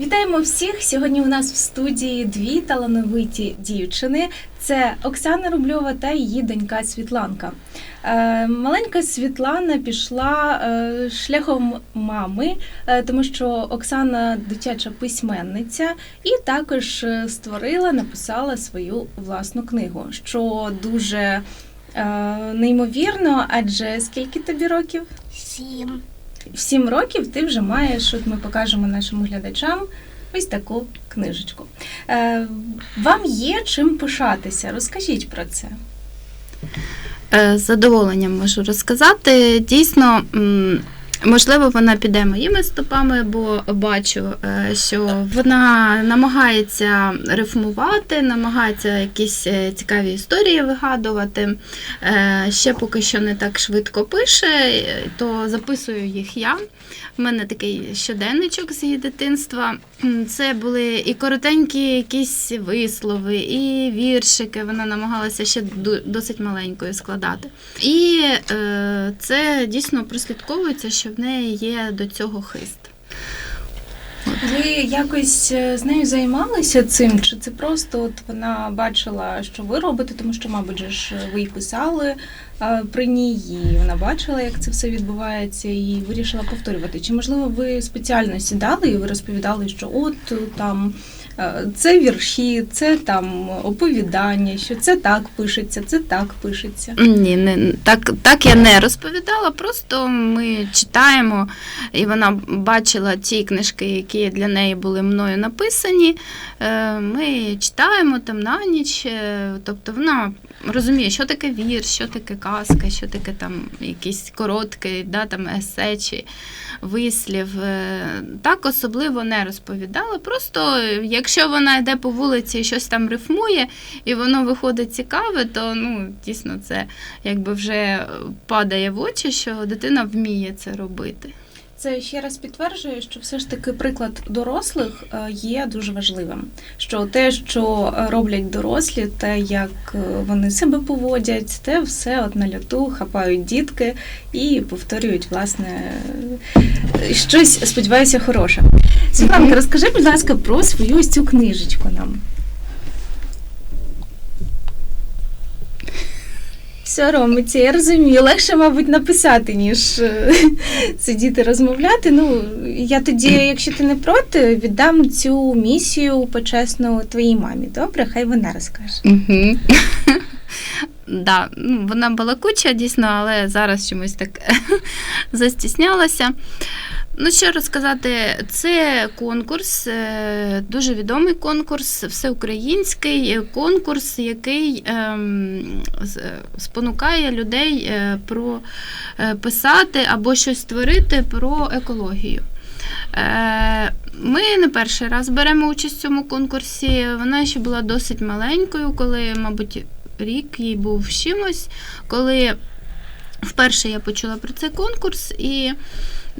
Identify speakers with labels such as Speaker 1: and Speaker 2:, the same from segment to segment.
Speaker 1: Вітаємо всіх! Сьогодні у нас в студії дві талановиті дівчини. Це Оксана Рубльова та її донька Світланка. Е, Маленька Світлана пішла е, шляхом мами, е, тому що Оксана дитяча письменниця, і також створила, написала свою власну книгу, що дуже неймовірно. Адже скільки тобі років?
Speaker 2: Сім.
Speaker 1: В сім років ти вже маєш, от ми покажемо нашим глядачам ось таку книжечку. Е, вам є чим пишатися? Розкажіть про це.
Speaker 3: Е, З задоволенням можу розказати. Дійсно, можливо, вона піде моїми стопами, бо бачу, е, що вона намагається рифмувати, намагається якісь е, цікаві історії вигадувати. Е, Ще поки що не так швидко пише, то записую їх я. У мене такий щоденничок з її дитинства. Це були і коротенькі якісь вислови, і віршики. Вона намагалася ще досить маленькою складати. І е, це дійсно прослідковується, що в неї є до цього хист.
Speaker 1: Ви якось е, з нею займалися цим? Чи це просто от вона бачила, що ви робите, тому що, мабуть, ж ви й писали при ній, вона бачила, як це все відбувається, і вирішила повторювати? Чи можливо ви спеціально сідали і ви розповідали, що от там це вірші, це там оповідання, що це так пишеться, це так пишеться?
Speaker 3: Ні, не так, так я не розповідала. Просто ми читаємо, і вона бачила ті книжки, які для неї були мною написані. Е, Ми читаємо там на ніч. е, Тобто вона розуміє, що таке вірш, що таке казка, що таке там якийсь короткий, да, там есе чи вислів. Е, Так особливо не розповідала. Просто е, якщо вона йде по вулиці і щось там рифмує, і воно виходить цікаве, то ну дійсно це якби вже падає в очі, що дитина вміє це робити.
Speaker 1: Це ще раз підтверджує, що все ж таки приклад дорослих е, є дуже важливим. Що те, що роблять дорослі, те, як е, вони себе поводять, те все от на люту хапають дітки і повторюють власне е, щось, сподіваюся, хороше. Світланка, розкажи, будь ласка, про свою ось цю книжечку нам. Соромиться, я розумію. Легше, мабуть, написати, ніж е, сидіти розмовляти. Ну, я тоді, якщо ти не проти, віддам цю місію почесну твоїй мамі. Добре, хай вона розкаже.
Speaker 3: Угу. Да, ну, вона балакуча, дійсно, але зараз чомусь так застіснялася. Ну, що розказати, це конкурс, е, дуже відомий конкурс, всеукраїнський конкурс, який ем, спонукає людей е, про е, писати або щось створити про екологію. Е, Ми не перший раз беремо участь в цьому конкурсі. Вона ще була досить маленькою, коли, мабуть, рік їй був чимось, коли вперше я почула про цей конкурс, і е,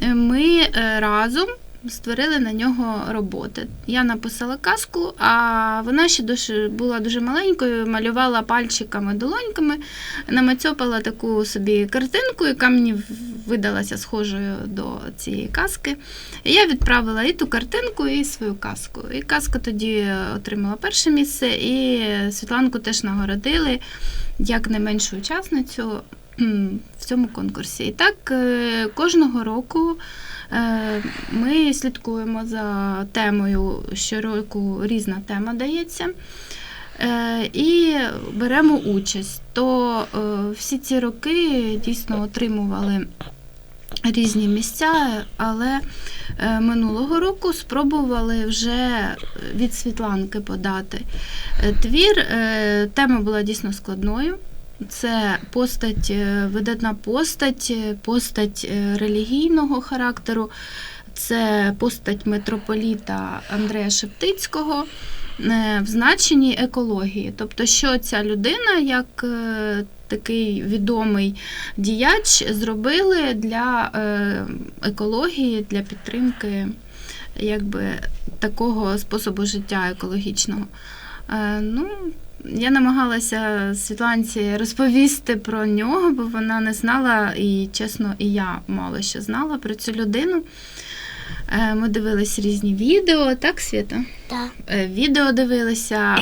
Speaker 3: ми е, разом створили на нього роботи. Я написала казку, а вона ще дуже, була дуже маленькою, малювала пальчиками, долоньками, намацьопала таку собі картинку, яка мені видалася схожою до цієї казки. Я відправила і ту картинку, і свою казку. І казка тоді отримала перше місце, і Світланку теж нагородили як найменшу учасницю в цьому конкурсі. І так е, кожного року е, ми слідкуємо за темою. Щороку різна тема дається. Е, І беремо участь. То всі ці роки дійсно отримували різні місця, але минулого року спробували вже від Світланки подати твір. Тема була дійсно складною. Це постать, е, видатна постать, е, постать е, релігійного характеру, це постать митрополіта Андрея Шептицького в значенні екології. Тобто, що ця людина, як такий відомий діяч, зробили для екології, для підтримки якби, такого способу життя екологічного. Ну, я намагалася Світланці розповісти про нього, бо вона не знала, і чесно, і я мало що знала про цю людину. Е, Ми дивились різні відео, так, Свята?
Speaker 2: Так.
Speaker 3: Е, Відео дивилися.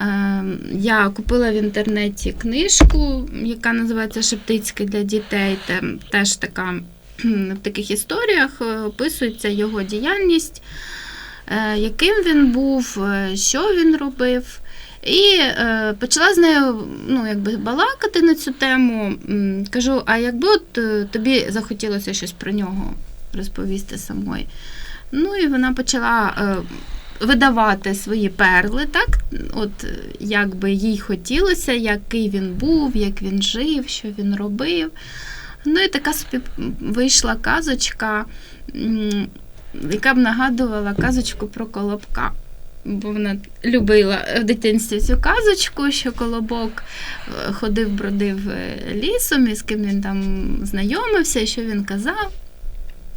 Speaker 3: Е, Я купила в інтернеті книжку, яка називається Шептицький для дітей. Там теж така в таких історіях описується його діяльність, яким він був, що він робив. І е, почала з нею ну, якби балакати на цю тему. Кажу, а якби от е, тобі захотілося щось про нього розповісти самої? Ну і вона почала е, видавати свої перли, так? От як би їй хотілося, який він був, як він жив, що він робив. Ну і така собі вийшла казочка, яка б нагадувала казочку про колобка. Бо вона любила в дитинстві цю казочку, що колобок е, ходив, бродив е, лісом, і з ким він там знайомився, що він казав.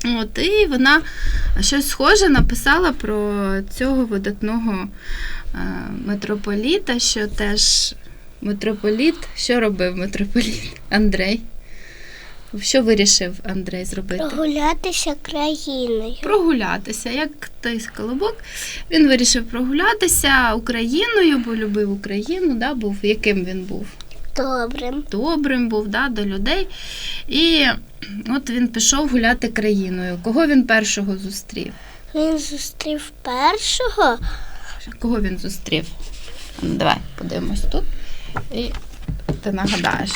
Speaker 3: От, і вона щось схоже написала про цього видатного е, митрополіта, що теж митрополіт, що робив митрополіт Андрей? Що вирішив Андрей зробити?
Speaker 2: Прогулятися країною.
Speaker 3: Прогулятися, як той колобок. Він вирішив прогулятися Україною, бо любив Україну, да, був, яким він був?
Speaker 2: Добрим.
Speaker 3: Добрим був да, до людей. І от він пішов гуляти країною. Кого він першого зустрів?
Speaker 2: Він зустрів першого.
Speaker 3: Кого він зустрів? Ну, Давай подивимось тут. І ти нагадаєш.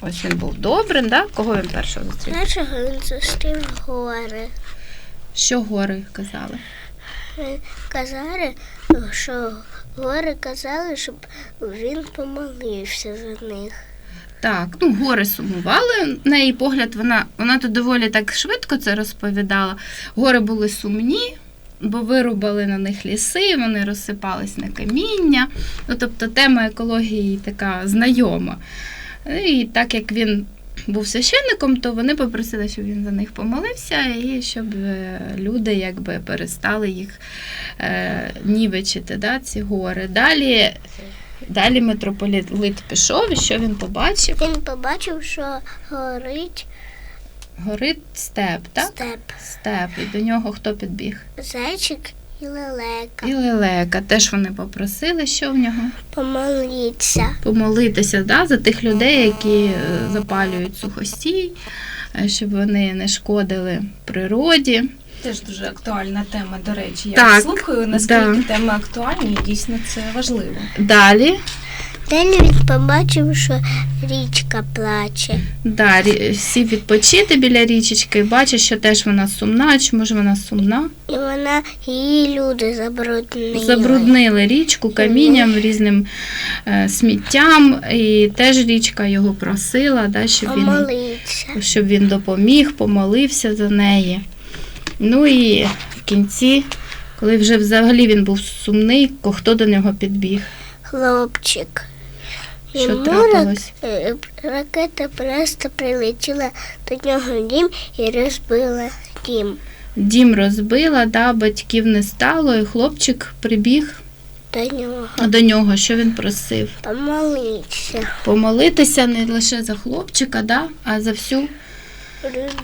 Speaker 3: Ось він був добрим, да? Кого він першого зустрів?
Speaker 2: Першого він зустрів гори.
Speaker 3: Що гори казали?
Speaker 2: Казали, що гори казали, щоб він помолився за них.
Speaker 3: Так, ну гори сумували. На її погляд, вона, вона тут доволі так швидко це розповідала. Гори були сумні, бо вирубали на них ліси, вони розсипались на каміння. Ну, тобто тема екології така знайома. І так як він був священником, то вони попросили, щоб він за них помолився, і щоб е, люди якби перестали їх е, нівечити, да, ці гори. Далі, далі митрополіт пішов, і що він побачив?
Speaker 2: Він побачив, що горить
Speaker 3: Горить степ, так?
Speaker 2: степ,
Speaker 3: Степ. І до нього хто підбіг?
Speaker 2: зайчик і лелека.
Speaker 3: І лелека. Теж вони попросили, що в нього?
Speaker 2: Помолитися.
Speaker 3: Помолитися да, за тих людей, які е, запалюють сухостій, е, щоб вони не шкодили природі.
Speaker 1: Теж дуже актуальна тема, до речі. Я
Speaker 3: Так,
Speaker 1: слухаю, наскільки
Speaker 3: да.
Speaker 1: теми актуальні, і дійсно це важливо.
Speaker 3: Далі,
Speaker 2: Далі він побачив, що річка плаче.
Speaker 3: да, рі- сів відпочити біля річечки, бачить, що теж вона сумна. Чому ж вона сумна?
Speaker 2: І вона її люди забруднили.
Speaker 3: Забруднили річку камінням, різним е, сміттям, і теж річка його просила, да, щоб він
Speaker 2: Помолиться.
Speaker 3: щоб він допоміг, помолився за неї. Ну і в кінці, коли вже взагалі він був сумний, ко- хто до нього підбіг?
Speaker 2: Хлопчик.
Speaker 3: Що
Speaker 2: Йому
Speaker 3: трапилось?
Speaker 2: е, ракета просто прилетіла до нього в дім і розбила дім.
Speaker 3: Дім розбила, да, батьків не стало, і хлопчик прибіг
Speaker 2: До нього.
Speaker 3: до нього, що він просив.
Speaker 2: Помолиться.
Speaker 3: Помолитися не лише за хлопчика, да, а за всю,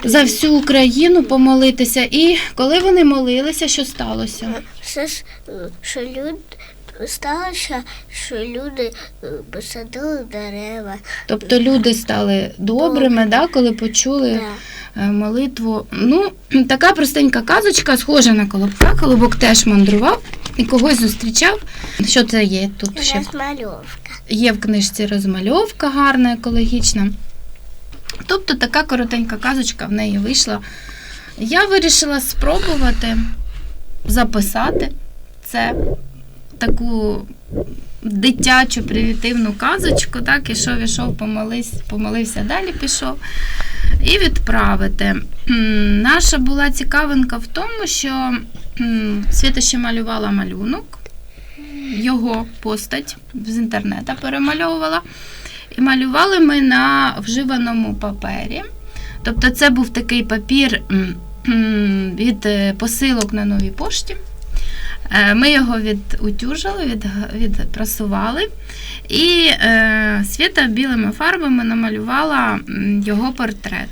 Speaker 3: за всю Україну помолитися. І коли вони молилися, що сталося?
Speaker 2: Все ж, що люд... сталося, що люди е, посадили дерева.
Speaker 3: Тобто люди стали добрими, да, коли почули.
Speaker 2: Да.
Speaker 3: е, молитву. Ну, така простенька казочка, схожа на колобка. Колобок теж мандрував і когось зустрічав. Що це є тут ще?
Speaker 2: Розмальовка.
Speaker 3: Є в книжці розмальовка гарна, екологічна. Тобто така коротенька казочка в неї вийшла. Я вирішила спробувати записати це таку дитячу привітивну казочку, так, ішов, ішов, помолись, помолився, далі пішов. І відправити. Наша була цікавинка в тому, що Світа ще малювала малюнок, його постать з інтернету перемальовувала. І малювали ми на вживаному папері. Тобто це був такий папір від е, посилок на новій пошті. Е, Ми його відутюжили, від, відпрасували. І е, Світа білими фарбами намалювала його портрет.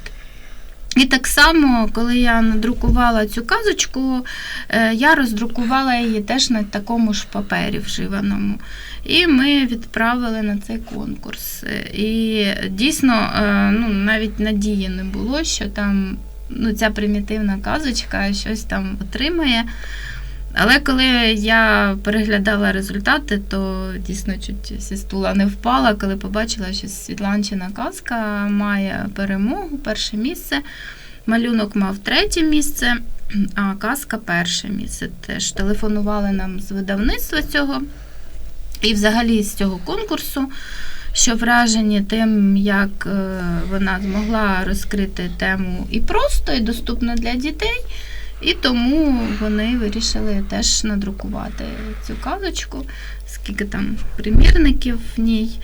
Speaker 3: І так само, коли я надрукувала цю казочку, е, я роздрукувала її теж на такому ж папері вживаному. І ми відправили на цей конкурс. Е, І дійсно ну, навіть надії не було, що там ну, ця примітивна казочка щось там отримає. Але коли я переглядала результати, то дійсно чуть зі стула не впала, коли побачила, що Світланчина казка має перемогу, перше місце. Малюнок мав третє місце, а казка перше місце. Теж телефонували нам з видавництва цього і взагалі з цього конкурсу, що вражені тим, як е, вона змогла розкрити тему і просто, і доступно для дітей. І тому вони вирішили теж надрукувати цю казочку, скільки там примірників в ній,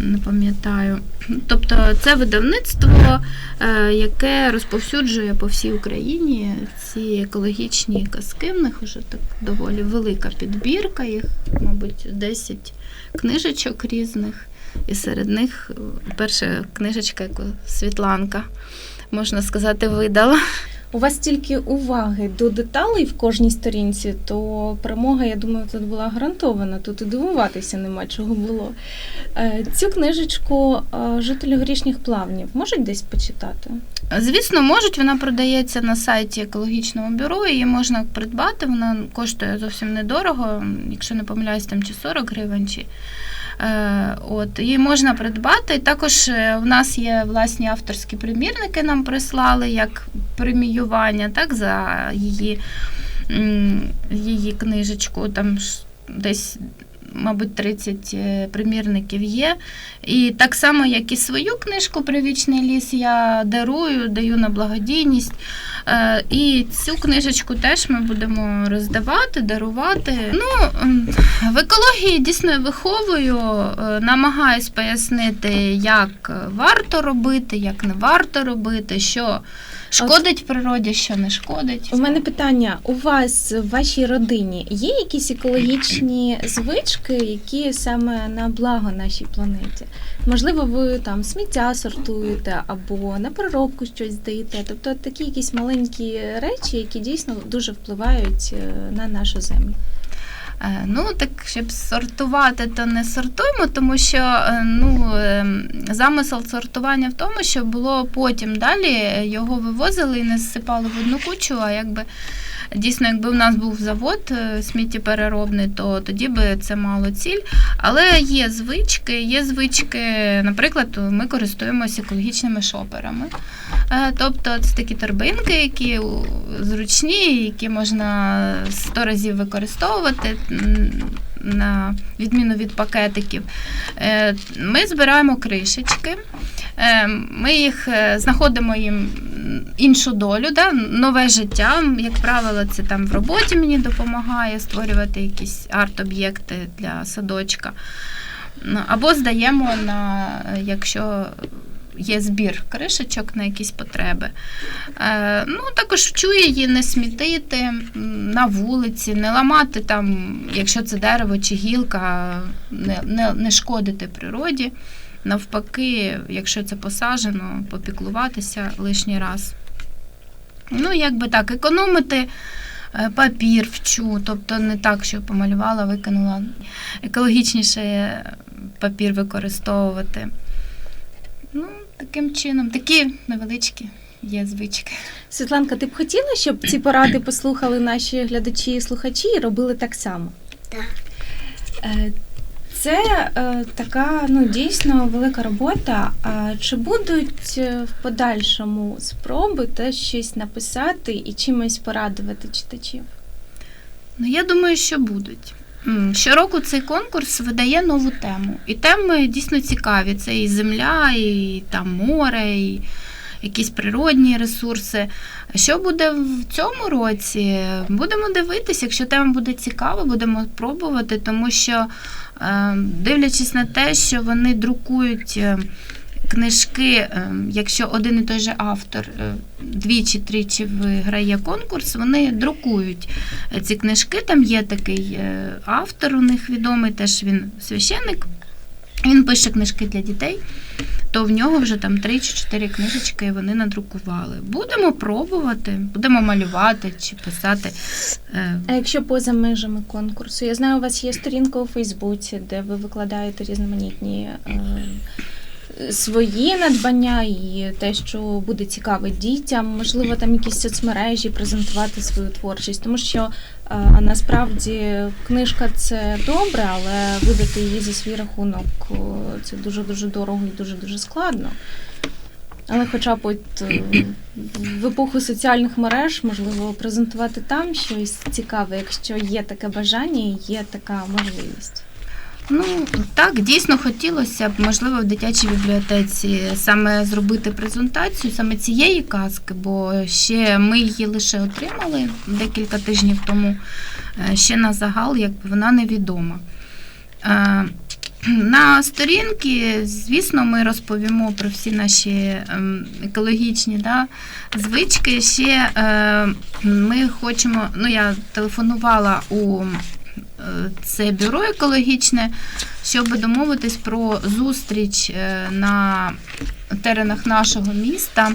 Speaker 3: не пам'ятаю. Тобто це видавництво, е, яке розповсюджує по всій Україні ці екологічні казки. В них вже так доволі велика підбірка, їх, мабуть, 10 книжечок різних. І серед них е, перша книжечка, яку Світланка, можна сказати, видала.
Speaker 1: У вас стільки уваги до деталей в кожній сторінці, то перемога, я думаю, тут була гарантована. Тут і дивуватися нема чого було. Е, Цю книжечку е, жителі горішніх плавнів можуть десь почитати?
Speaker 3: Звісно, можуть. Вона продається на сайті екологічного бюро. Її можна придбати. Вона коштує зовсім недорого, якщо не помиляюсь, там чи 40 гривень, чи от її можна придбати. Також е, в нас є власні авторські примірники, нам прислали як преміювання, так за її, її книжечку. Там десь. Мабуть, 30 е, примірників є. І так само, як і свою книжку Привічний ліс, я дарую, даю на благодійність. Е, І цю книжечку теж ми будемо роздавати, дарувати. Ну, в екології дійсно виховую, е, намагаюсь пояснити, як варто робити, як не варто робити, що шкодить природі, що не шкодить.
Speaker 1: У мене питання: у вас в вашій родині є якісь екологічні звички, які саме на благо нашій планеті? Можливо, ви там сміття сортуєте або на переробку щось здаєте. Тобто такі якісь маленькі речі, які дійсно дуже впливають е, на нашу землю.
Speaker 3: Е, Ну, так, щоб сортувати, то не сортуємо, тому що е, ну, е, замисел сортування в тому, що було потім далі його вивозили і не зсипали в одну кучу, а якби. Дійсно, якби в нас був завод е, сміттєпереробний, то тоді би це мало ціль. Але є звички, є звички, наприклад, ми користуємося екологічними шоперами. Е, Тобто це такі торбинки, які зручні, які можна 100 разів використовувати на відміну від пакетиків. Е, Ми збираємо кришечки. Е, Ми їх е, знаходимо їм іншу долю, да, нове життя. Як правило, це там в роботі мені допомагає створювати якісь арт-об'єкти для садочка. Ну, Або здаємо на якщо є збір кришечок на якісь потреби. Е, ну, також вчу її не смітити на вулиці, не ламати там, якщо це дерево чи гілка, не, не, не шкодити природі. Навпаки, якщо це посаджено, попіклуватися лишній раз. Ну, якби так, економити е, папір вчу, тобто не так, що помалювала, викинула. Екологічніше папір використовувати. Ну, таким чином, такі невеличкі є звички.
Speaker 1: Світланка, ти б хотіла, щоб ці поради послухали наші глядачі і слухачі і робили так само?
Speaker 2: Так.
Speaker 1: Це е, така ну дійсно велика робота. А чи будуть е, в подальшому спроби теж щось написати і чимось порадувати читачів?
Speaker 3: Ну, я думаю, що будуть. Щороку цей конкурс видає нову тему. І теми дійсно цікаві. Це і земля, і там море, і якісь природні ресурси. Що буде в цьому році? Будемо дивитися, якщо тема буде цікава, будемо пробувати, тому що, е, дивлячись на те, що вони друкують. е, Книжки, е, якщо один і той же автор двічі-тричі виграє конкурс, вони друкують ці книжки. Там є такий автор у них відомий, теж він священник. Він пише книжки для дітей. то в нього вже там три чи чотири книжечки вони надрукували. Будемо пробувати, будемо малювати чи писати. Е,
Speaker 1: А якщо поза межами конкурсу, я знаю, у вас є сторінка у Фейсбуці, де ви викладаєте різноманітні е, свої надбання і те, що буде цікаве дітям, можливо, там якісь соцмережі презентувати свою творчість, тому що е, насправді книжка це добре, але видати її за свій рахунок це дуже дуже дорого і дуже дуже складно. Але хоча б от е, в епоху соціальних мереж можливо презентувати там щось цікаве, якщо є таке бажання і є така можливість.
Speaker 3: Ну так, дійсно хотілося б, можливо, в дитячій бібліотеці саме зробити презентацію саме цієї казки, бо ще ми її лише отримали декілька тижнів тому. е, Ще на загал, якби вона невідома. Е, На сторінки, звісно, ми розповімо про всі наші ем, екологічні да, звички. Ще е, ми хочемо, ну я телефонувала у це бюро екологічне, щоб домовитись про зустріч е, на теренах нашого міста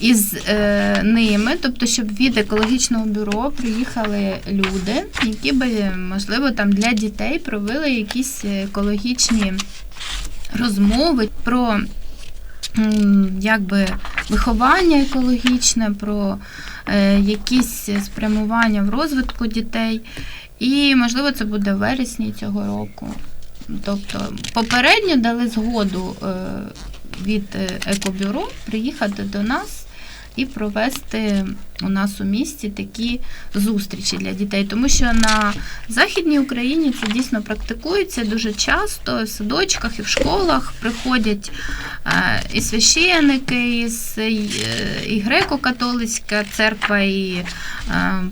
Speaker 3: із е, ними, тобто, щоб від екологічного бюро приїхали люди, які би, можливо, там для дітей провели якісь екологічні розмови про якби виховання екологічне, про е, якісь спрямування в розвитку дітей. І, можливо, це буде в вересні цього року. Тобто, попередньо дали згоду е, від е, екобюро приїхати до нас і провести у нас у місті такі зустрічі для дітей. Тому що на Західній Україні це дійсно практикується дуже часто в садочках і в школах приходять е, і священики, е, і греко-католицька церква, і е,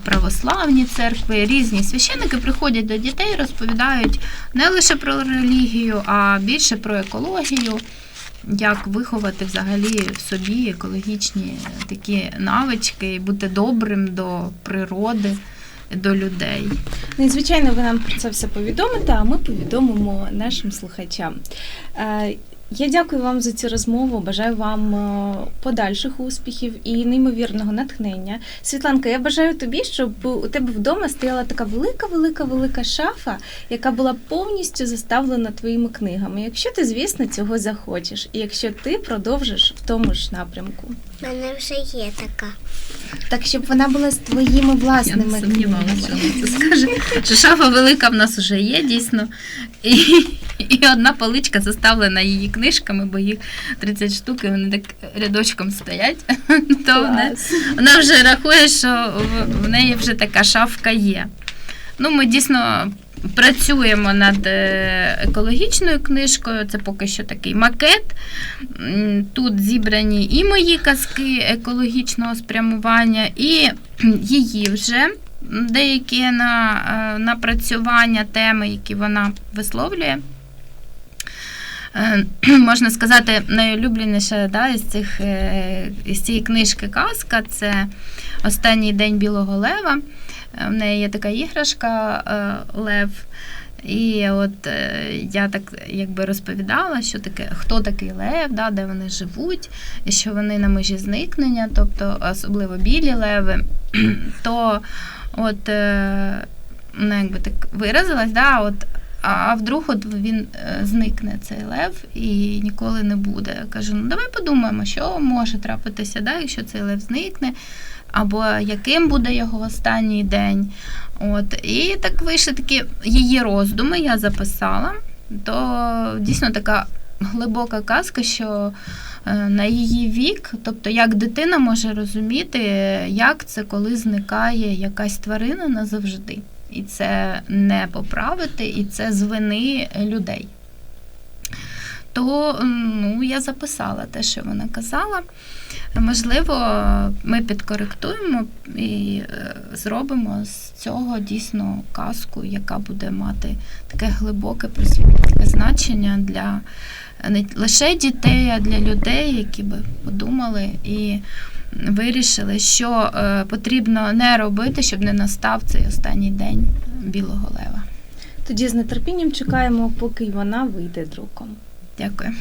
Speaker 3: православні церкви, різні священики приходять до дітей, розповідають не лише про релігію, а більше про екологію, як виховати взагалі в собі екологічні такі навички, і бути добрим до природи, до людей.
Speaker 1: Ну і звичайно, ви нам про це все повідомите, а ми повідомимо нашим слухачам. Я дякую вам за цю розмову. Бажаю вам е, подальших успіхів і неймовірного натхнення. Світланка, я бажаю тобі, щоб у тебе вдома стояла така велика, велика, велика шафа, яка була повністю заставлена твоїми книгами. Якщо ти, звісно, цього захочеш, і якщо ти продовжиш в тому ж напрямку.
Speaker 2: У мене вже є така.
Speaker 1: Так, щоб вона була з твоїми власними
Speaker 3: Я не сумнівалася, що вона це скаже. Шафа велика в нас вже є, дійсно. І, і одна поличка заставлена її книжками, бо їх 30 штук, і вони так рядочком стоять. То вона, вона вже рахує, що в, в неї вже така шафка є. Ну, ми дійсно працюємо над е, екологічною книжкою. Це поки що такий макет. Тут зібрані і мої казки екологічного спрямування, і її вже деякі на, е, напрацювання теми, які вона висловлює. Е, Можна сказати, найулюбленіше да, із, цих, е, із цієї книжки казка це Останній день Білого Лева. Е, В неї є така іграшка Лев. І от я так якби розповідала, що таке, хто такий лев, да, де вони живуть, і що вони на межі зникнення, тобто особливо білі леви, то от ну, якби так виразилась, да, от, а вдруг от він е, зникне цей лев і ніколи не буде. Я кажу, ну давай подумаємо, що може трапитися, да, якщо цей лев зникне, або яким буде його останній день. От, і так вийшли такі її роздуми, я записала. То дійсно така глибока казка, що е, на її вік, тобто як дитина може розуміти, як це коли зникає якась тварина назавжди. І це не поправити, і це з вини людей. То ну, я записала те, що вона казала. Можливо, ми підкоректуємо і е, зробимо з цього дійсно казку, яка буде мати таке глибоке просвітницьке значення для не лише дітей, а для людей, які би подумали і вирішили, що е, потрібно не робити, щоб не настав цей останній день білого лева.
Speaker 1: Тоді з нетерпінням чекаємо, поки вона вийде друком.
Speaker 3: Дякую.